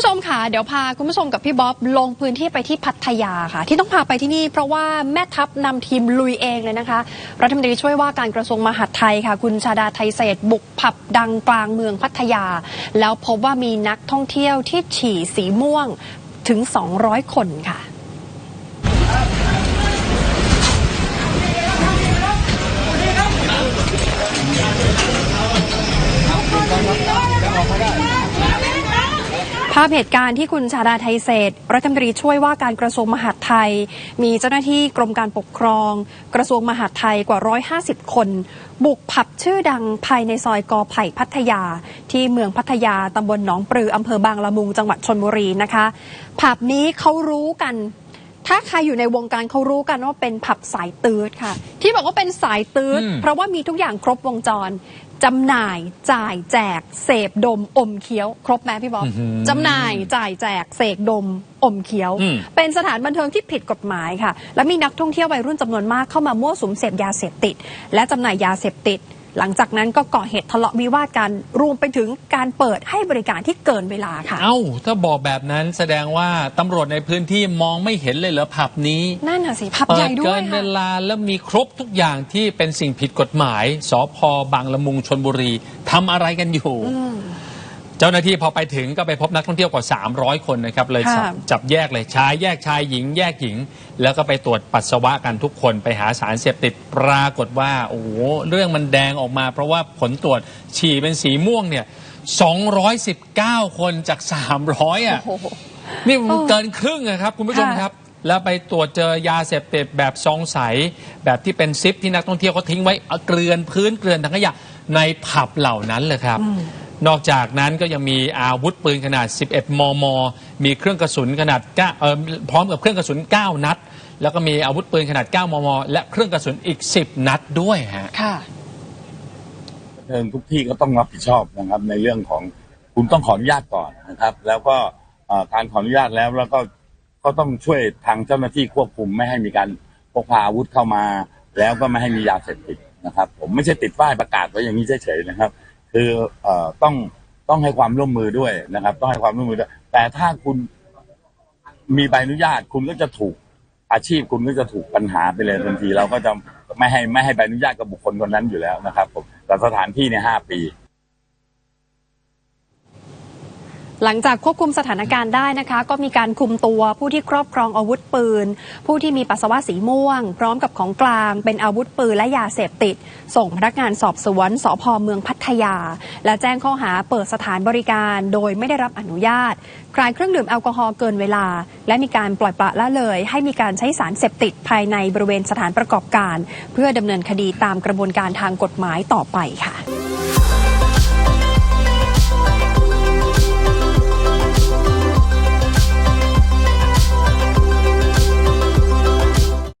ผู้ชมค่ะ เดี๋ยวพาคุณผู้ชมกับพี่บ๊อบลงพื้นที่ไปที่พัทยาค่ะ ที่ต้องพาไปที่นี่เพราะว่าแม่ทัพนำทีมลุยเองเลยนะคะ รัฐมนตรีช่วยว่าการกระทรวงมหาดไทยค่ะ คุณชาดาไทยเศษบุกผับดังกลางเมืองพัทยา แล้วพบว่ามีนักท่องเที่ยวที่ฉี่สีม่วงถึง 200 คนค่ะาพเหตุการณ์ที่คุณชาดาไทยเศษรัฐมนตรีช่วยว่าการกระทรวงมหาดไทย มีเจ้าหน้าที่กรมการปกครอง กระทรวงมหาดไทยกว่า 150 คน บุกผับชื่อดังภายในซอยกอไผ่พัทยา ที่เมืองพัทยาตำบลหนองปลืออำเภอบางละมุงจังหวัดชนบุรีนะคะผับนี้เขารู้กัน ถ้าใครอยู่ในวงการเขารู้กันว่าเป็นผับสายตืดค่ะ ที่บอกว่าเป็นสายตืดอืมเพราะว่ามีทุกอย่างครบวงจรจำหน่ายจ่ายแจก เสพดม อมเคี้ยว ครบไหมพี่บอสอื้อหือจำหน่ายจ่ายแจก เสกดม อมเคี้ยวอืมเป็นสถานบันเทิงที่ผิดกฎหมายค่ะ และมีนักท่องเที่ยววัยรุ่นจำนวนมากเข้ามามั่วสุมเสพยาเสพติด และจำหน่ายยาเสพติด หลังจากนั้นก็ก่อเหตุทะเลาะวิวาทกันรวมไปถึงการเปิดให้บริการที่เกินเวลาค่ะ เอ้า ถ้าบอกแบบนั้นแสดงว่าตำรวจในพื้นที่มองไม่เห็นเลยเหรอผับนี้ นั่นน่ะสิผับเปิใหญ่ดด้เกิวยนเวค่ะลาแล้วมีครบทุกอย่างที่เป็นสิ่งผิดกฎหมายสพบางละมุงชนบุรีทำอะไรกันอยู่ เจ้าหน้าที่พอไปถึงก็ไปพบนักท่องเที่ยวกว่า 300 คนนะครับเลยจับค่ะ จับแยกเลยชายแยกชายหญิงแยกหญิง แล้วก็ไปตรวจปัสสาวะกันทุกคนไปหาสารเสพติดปรากฏว่าโอ้โหเรื่องมันแดงออกมา เพราะว่าผลตรวจฉี่เป็นสีม่วงเนี่ย 219 คนจาก 300อะโอ้โหนี่มันเกินครึ่งอะครับ คุณผู้ชมค่ะครับ แล้วไปตรวจเจอยาเสพติดแบบซองใส แบบที่เป็นซิปที่นักท่องเที่ยวเขาทิ้งไว้เอาเกลือนพื้นเกลือนถังขยะในผับเหล่านั้นเลยครับ นอกจากนั้นก็ยังมีอาวุธปืนขนาด 11 มม มีเครื่องกระสุนขนาด9เอ่อพร้อมกับเครื่องกระสุน 9 นัด แล้วก็มีอาวุธปืนขนาด 9 มม และเครื่องกระสุนอีก 10 นัดด้วยฮะ ค่ะบันเทิงทุกที่ก็ต้องรับผิดชอบนะครับในเรื่องของคุณต้องขออนุญาตก่อนนะครับ แล้วก็เอ่อการขออนุญาตแล้วแล้วก็ก็ต้องช่วยทางเจ้าหน้าที่ควบคุมไม่ให้มีการพกพาอาวุธเข้ามา แล้วก็ไม่ให้มียาเสพติดนะครับ ผมไม่ใช่ติดป้ายประกาศไว้อย่างนี้เฉยๆนะครับ คือเอ่อต้องต้องให้ความร่วมมือด้วยนะครับ ต้องให้ความร่วมมือด้วยแต่ถ้าคุณมีใบอนุญาต คุณก็จะถูกอาชีพคุณก็จะถูกปัญหาไปเลยทันที เราก็จะไม่ให้ไม่ให้ใบอนุญาตกับบุคคลคนนั้นอยู่แล้วนะครับผมแต่สถานที่เนี่ยห้าปี หลังจากควบคุมสถานการณ์ได้นะคะ ก็มีการคุมตัวผู้ที่ครอบครองอาวุธปืน ผู้ที่มีปัสสาวะสีม่วง พร้อมกับของกลางเป็นอาวุธปืนและยาเสพติด ส่งพนักงานสอบสวนสพเมืองพัทยา และแจ้งข้อหาเปิดสถานบริการ โดยไม่ได้รับอนุญาตขายเครื่องดื่มแอลกอฮอล์เกินเวลา และมีการปล่อยปละละเลย ให้มีการใช้สารเสพติดภายในบริเวณสถานประกอบการ เพื่อดำเนินคดีตามกระบวนการทางกฎหมายต่อไปค่ะ